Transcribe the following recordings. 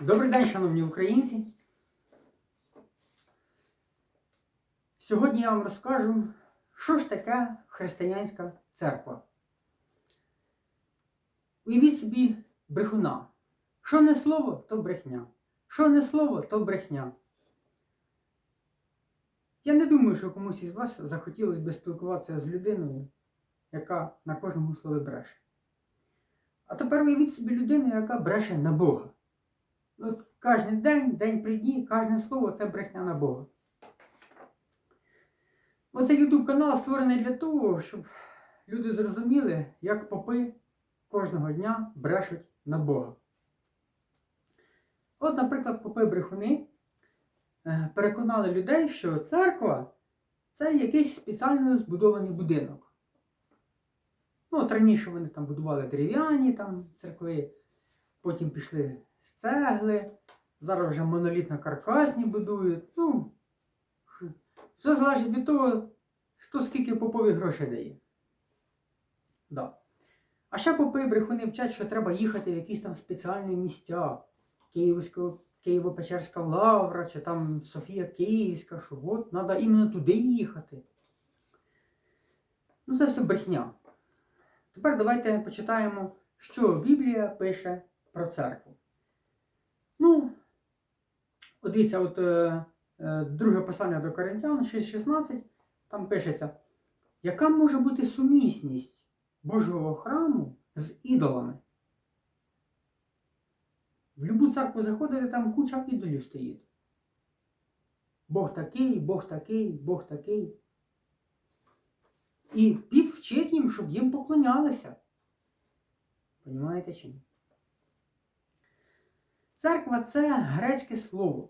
Добрий день, шановні українці. Сьогодні я вам розкажу, що ж таке християнська церква. Уявіть собі брехуна. Що не слово, то брехня. Що не слово, то брехня. Я не думаю, що комусь із вас захотілося би спілкуватися з людиною, яка на кожному слові бреше. А тепер уявіть собі людину, яка бреше на Бога. От кожен день, день при дні, кожне слово це брехня на Бога. Оцей YouTube канал створений для того, щоб люди зрозуміли, як попи кожного дня брешуть на Бога. От, наприклад, попи брехуни е, переконали людей, що церква це якийсь спеціально збудований будинок. Ну, от раніше вони там будували дерев'яні там церкви, потім пішли з цегли, зараз вже монолітно-каркасні будують. Ну, все залежить від того, хто скільки попові грошей дає. Да. А ще попи брехуни вчать, що треба їхати в якісь там спеціальні місця. Києво-Печерська лавра, чи там Софія Київська, що от треба іменно туди їхати. Ну, це все брехня. Тепер давайте почитаємо, що Біблія пише про церкву. От дивіться, от е, е, друге послання до Коринтян 6.16, там пишеться, яка може бути сумісність Божого храму з ідолами? В любу церкву заходите, там куча ідолів стоїть. Бог такий, Бог такий, Бог такий. І піп вчить їм, щоб їм поклонялися. Понімаєте чи ні? Церква це грецьке слово,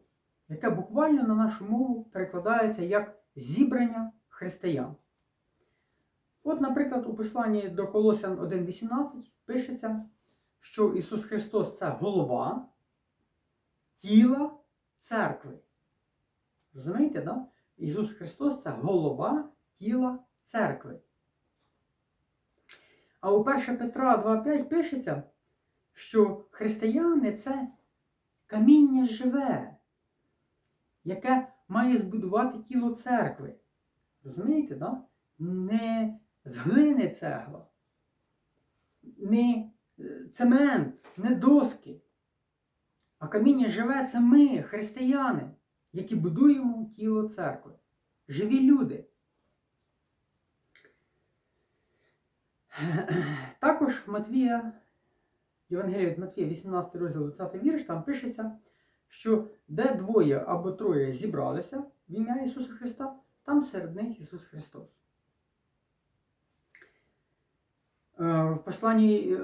яке буквально на нашу мову перекладається як зібрання християн. От, наприклад, у посланні до Колосян 1.18 пишеться, що Ісус Христос це голова тіла церкви. Розумієте, да? Ісус Христос це голова тіла церкви. А у 1 Петра 2.5 пишеться, що християни це каміння живе, яке має збудувати тіло церкви. Розумієте, да? Не глини цегла, не е, цемент, не доски. А каміння живе це ми, християни, які будуємо тіло церкви. Живі люди. Також Матвія, Євангелія від Матвія, 18 розділ 20 вірш, там пишеться, що де двоє або троє зібралися в ім'я Ісуса Христа, там серед них Ісус Христос. Е, В посланні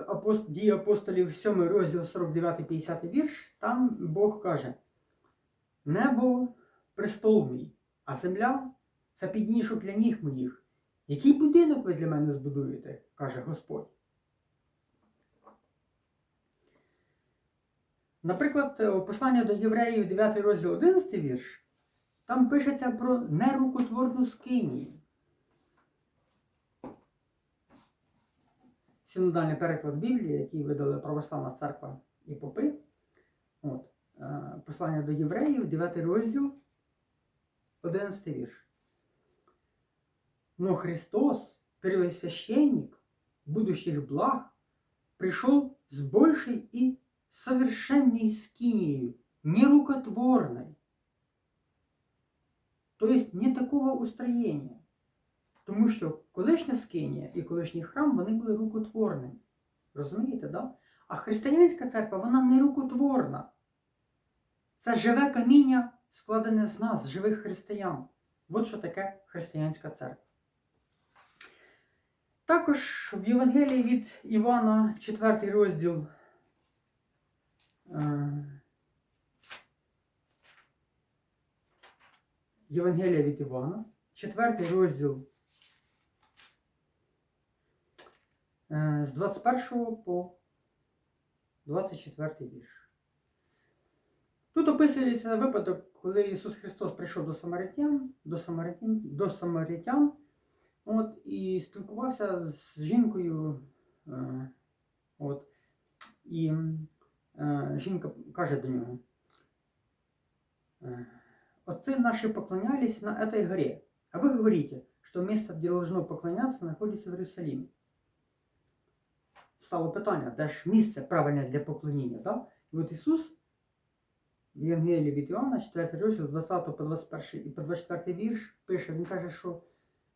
дії апостолів 7 розділ 49-50 вірш, там Бог каже: Небо престол мій, а земля це підніжок для ніг моїх. Який будинок ви для мене збудуєте? каже Господь. Наприклад, у посланні до євреїв 9 розділ 11 вірш, там пишеться про нерукотворну скинію. Синодальний переклад Біблії, який видали Православна церква і попи. От, е, Послання до євреїв, 9 розділ, 11 вірш. Но Христос, первосвященник будущих благ, пришел с большей и совершенной скинией, нерукотворной. То есть не такого устроєння. Тому що колишня скинія і колишній храм вони були рукотворними. Розумієте, да? А християнська церква вона не рукотворна. Це живе каміння, складене з нас, живих християн. От що таке християнська церква. Також в Євангелії від Івана, 4 розділ. Е, Євангелія від Івана, 4 розділ е, з 21 по 24 вірш. Тут описується випадок, коли Ісус Христос прийшов до самаритян, до самаритян, до самаритян от, і спілкувався з жінкою. Е, от, і жінка каже до нього. е, Отцы наши поклонялись на этой горе, а вы говорите, что место, где должно поклоняться, находится в Иерусалиме. Стало питання, де ж місце правильне для поклоніння, так? І от Ісус в Євангелії від Іоанна, 4 розділ, 20 по 21 і по 24 вірш, пише, він каже, що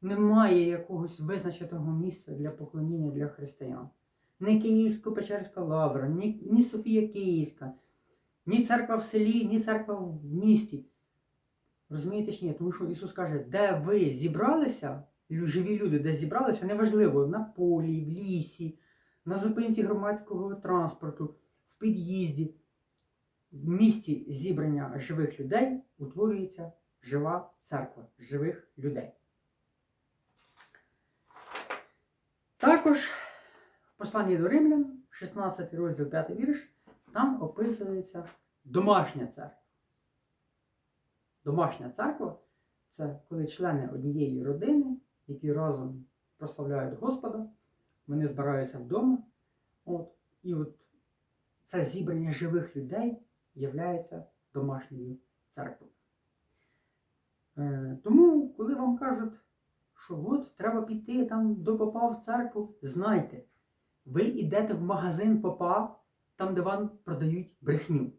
немає якогось визначеного місця для поклоніння для християн. Не Київсько-Печерська лавра, ні, ні Софія Київська, ні церква в селі, ні церква в місті. Розумієте чи ні? Тому що Ісус каже, де ви зібралися, живі люди, де зібралися, неважливо, на полі, в лісі, на зупинці громадського транспорту, в під'їзді. В місті зібрання живих людей утворюється жива церква живих людей. Також в посланні до Римлян, 16 розділ 5 вірш, там описується домашня церква. Домашня церква це коли члени однієї родини, які разом прославляють Господа, вони збираються вдома. От, і от це зібрання живих людей являється домашньою церквою. Е, тому, коли вам кажуть, що от треба піти там до попа в церкву, знайте, ви йдете в магазин попа, там, де вам продають брехню.